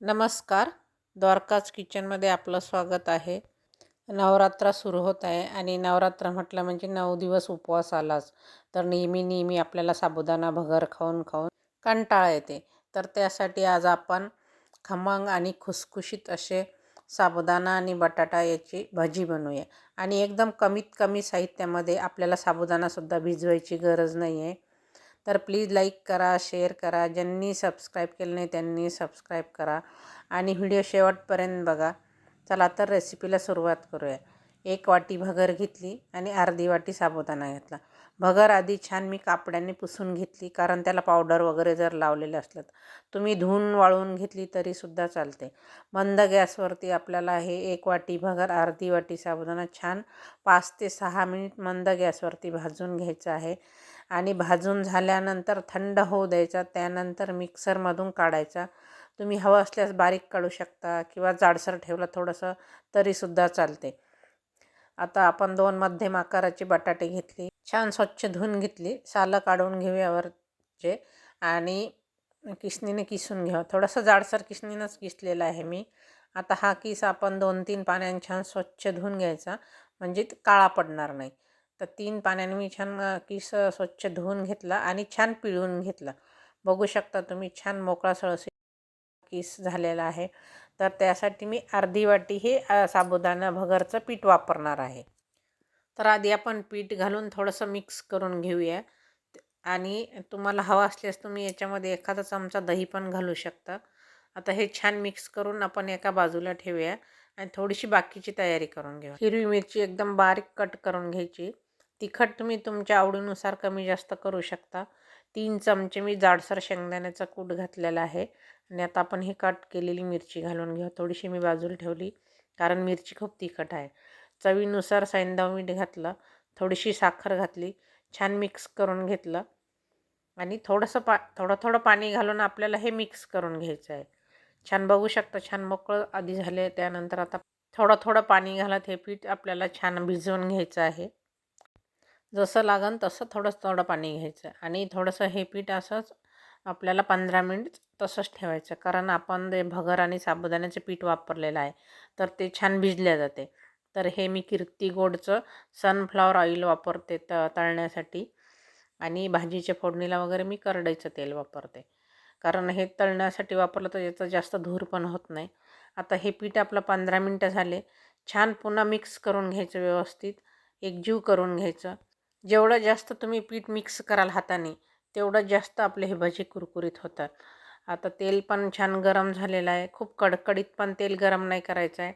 नमस्कार. द्वारकाच किचनमध्ये आपलं स्वागत आहे. नवरात्र सुरू होत आहे आणि नवरात्र म्हटलं म्हणजे नऊ दिवस उपवास आलाच. तर नेहमी नेहमी आपल्याला साबुदाणा भगर खाऊन खाऊन कंटाळा येते. तर त्यासाठी आज आपण खमंग आणि खुसखुशीत असे साबुदाणा आणि बटाटा याची भाजी बनवूया. आणि एकदम कमीत कमी साहित्यामध्ये आपल्याला साबुदाणासुद्धा भिजवायची गरज नाही आहे तर प्लीज लाईक करा शेअर करा ज्यांनी सबस्क्राईब केलं नाही त्यांनी सबस्क्राईब करा. आणि व्हिडिओ शेवटपर्यंत बघा. चला तर रेसिपीला सुरुवात करूया. एक वाटी भगर घेतली आणि अर्धी वाटी साबुदाणा घेतला. भगर आधी छान मी कापड्याने पुसून घेतली कारण त्याला पावडर वगैरे जर लावलेलं असलं तुम्ही धुवून वाळवून घेतली तरीसुद्धा चालते. मंद गॅसवरती आपल्याला हे एक वाटी भगर अर्धी वाटी साबुदाणा छान पाच ते सहा मिनिट मंद गॅसवरती भाजून घ्यायचं आहे. आणि भाजून झाल्यानंतर थंड होऊ द्यायचा त्यानंतर मिक्सरमधून काढायचा. तुम्ही हवं असल्यास बारीक काढू शकता किंवा जाडसर ठेवलं थोडंसं तरीसुद्धा चालते. आता आपण दोन मध्यम आकाराचे बटाटे घेतली. छान स्वच्छ धुवून घेतली. सालं काढून घेऊयावरचे आणि किसनीने किसून घ्यावं. थोडंसं जाडसर किसनीनंच किसलेलं आहे मी. आता हा किस आपण दोन तीन पाण्याने छान स्वच्छ धुवून घ्यायचा. म्हणजे काळा पडणार नाही. तर तीन पाण्याने मी छान किस स्वच्छ धुवून घेतला आणि छान पिळून घेतला. बघू शकता तुम्ही छान मोकळा सळसी किस झालेला आहे. तर त्यासाठी मी अर्धी वाटी हे साबुदाणा भगरचं पीठ वापरणार आहे. तर आधी आपण पीठ घालून थोडंसं मिक्स करून घेऊया. आणि तुम्हाला हवं असल्यास तुम्ही याच्यामध्ये एखादा चमचा दही पण घालू शकता. आता हे छान मिक्स करून आपण एका बाजूला ठेवूया आणि थोडीशी बाकीची तयारी करून घेऊ हिरवी मिरची एकदम बारीक कट करून घ्यायची. तिखट तुम्ही तुमच्या आवडीनुसार कमी जास्त करू शकता. तीन चमचे मी जाडसर शेंगदाण्याचा कूट घातलेला आहे. आणि आता आपण ही कट केलेली मिरची घालून घेऊ. थोडीशी मी बाजूला ठेवली कारण मिरची खूप तिखट आहे. चवीनुसार सैंदव मीठ घातलं थोडीशी साखर घातली छान मिक्स करून घेतलं आणि थोडंसं पा थोडं थोडं पाणी घालून आपल्याला हे मिक्स करून घ्यायचं आहे. छान बघू शकता छान मोकळं आधी झाले त्यानंतर आता थोडं थोडं पाणी घालत हे पीठ आपल्याला छान भिजवून घ्यायचं आहे. जसं लागन तसं थोडं थोडं पाणी घ्यायचं आणि थोडंसं हे पीठ असंच आपल्याला पंधरा मिनिट तसंच ठेवायचं कारण आपण ते भगर आणि साबुदाण्याचं पीठ वापरलेलं आहे तर ते छान भिजल्या जाते. तर हे मी कीर्ती गोडचं सनफ्लॉवर ऑइल वापरते त तळण्यासाठी. आणि भाजीच्या फोडणीला वगैरे मी करडईचं तेल वापरते. कारण हे तळण्यासाठी वापरलं तर याचं जास्त धूर पण होत नाही. आता हे पीठ आपलं पंधरा मिनटं झाले. छान पुन्हा मिक्स करून घ्यायचं व्यवस्थित. एकजीव करून घ्यायचं. जेवढं जास्त तुम्ही पीठ मिक्स कराल हाताने तेवढं जास्त आपले हे भजी कुरकुरीत होतात. आता तेल पण छान गरम झालेलं आहे. खूप कडकडीत पण तेल गरम नाही करायचं आहे.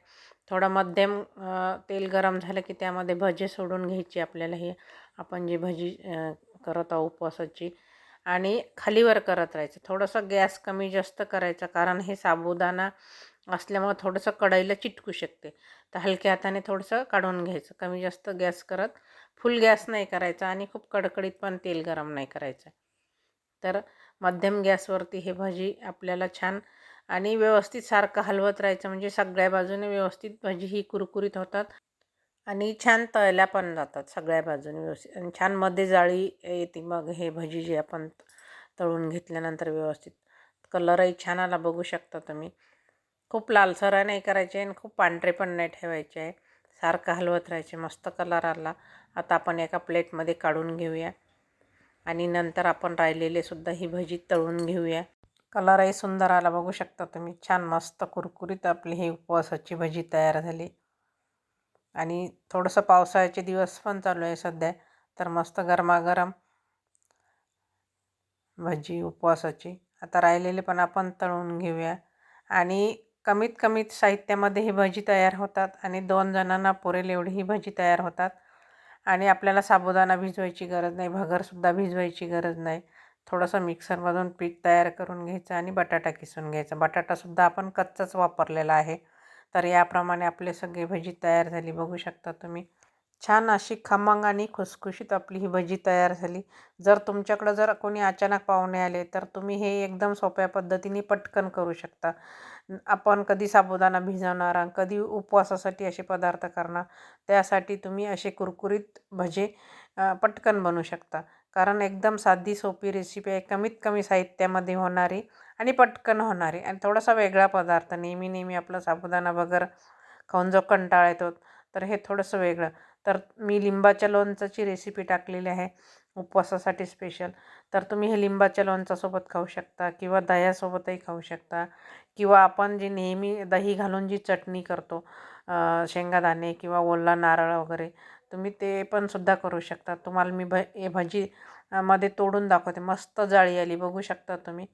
थोडं मध्यम तेल गरम झालं की त्यामध्ये भजे सोडून घ्यायची आपल्याला हे आपण जी भजी करत आहोत उपवासाची. आणि खालीवर करत राहायचं. थोडंसं गॅस कमी जास्त करायचा कारण हे साबुदाणा असल्यामुळं थोडंसं कढईला चिटकू शकते. तर हलक्या हाताने थोडंसं काढून घ्यायचं. कमी जास्त गॅस करत फुल गॅस नाही करायचा आणि खूप कडकडीत पण तेल गरम नाही करायचं. तर मध्यम गॅसवरती हे भाजी आपल्याला छान आणि व्यवस्थित सारखं हलवत राहायचं. म्हणजे सगळ्या बाजूने व्यवस्थित भाजी ही कुरकुरीत होतात आणि छान तळल्या पण जातात सगळ्या बाजूने व्यवस्थित. आणि छानमध्ये जाळी येते मग हे भजी जे आपण तळून घेतल्यानंतर व्यवस्थित. कलरही छान आला बघू शकता तुम्ही. खूप लालसर नाही करायचे आणि खूप पांढरे पण नाही ठेवायचे. आहे सारखं हलवत राहायचे. मस्त कलर आला. आता आपण एका प्लेटमध्ये काढून घेऊया. आणि नंतर आपण राहिलेले सुद्धा ही भजी तळून घेऊया. कलरही सुंदर आला बघू शकता तुम्ही. छान मस्त कुरकुरीत आपली ही उपवासाची भजी तयार झाली. आणि थोडंसं पावसाळ्याचे दिवस पण चालू आहे सध्या तर मस्त गरमागरम भजी उपवासाची. आता राहिलेले पण आपण तळून घेऊया. आणि कमीत कमीत साहित्यामध्ये ही भजी तयार होतात आणि दोन जणांना पुरेल एवढी ही भजी तयार होतात. आणि आपल्याला साबुदाणा भिजवायची गरज नाही भगरसुद्धा भिजवायची गरज नाही. थोडंसं मिक्सरमधून पीठ तयार करून घ्यायचं आणि बटाटा किसून घ्यायचा. बटाटासुद्धा आपण कच्चाच वापरलेला आहे. तर याप्रमाणे आपले सगळे भजी तयार झाली बघू शकता तुम्ही. छान अशी खमंग आणि खुसखुशीत आपली ही भजी तयार झाली. जर तुमच्याकडं जर कोणी अचानक पाहुणे आले तर तुम्ही हे एकदम सोप्या पद्धतीने पटकन करू शकता. आपण कधी साबुदाणा भिजवणार कधी उपवासासाठी असे पदार्थ करणार त्यासाठी तुम्ही असे कुरकुरीत भजे पटकन बनवू शकता. कारण एकदम साधी सोपी रेसिपी आहे कमीत कमी साहित्यामध्ये होणारी आणि पटकन होणारी. आणि थोडासा वेगळा पदार्थ नेहमी नेहमी आपला साबुदाणा वगैरे खाऊन जो कंटाळा येतो तर हे थोडंसं वेगळं. तर मी लिंबाच्या लोणचाची रेसिपी टाकलेली आहे. उपवासासाठी स्पेशल तर तुम्ही हे लिंबाच्या लोणचासोबत खाऊ शकता किंवा दह्यासोबतही खाऊ शकता किंवा आपण जी नेहमी दही घालून जी चटणी करतो शेंगादाणे किंवा ओला नारळ वगैरे तुम्ही ते पण सुद्धा करू शकता. तुम्हाला मी भ हे भजी मध्ये तोडून दाखवते. मस्त जाळी आली. बघू शकता तुम्ही.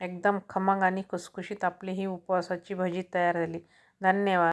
एकदम खमंग आणि खुसखुशीत आपली ही उपवासाची भजी तयार झाली. धन्यवाद.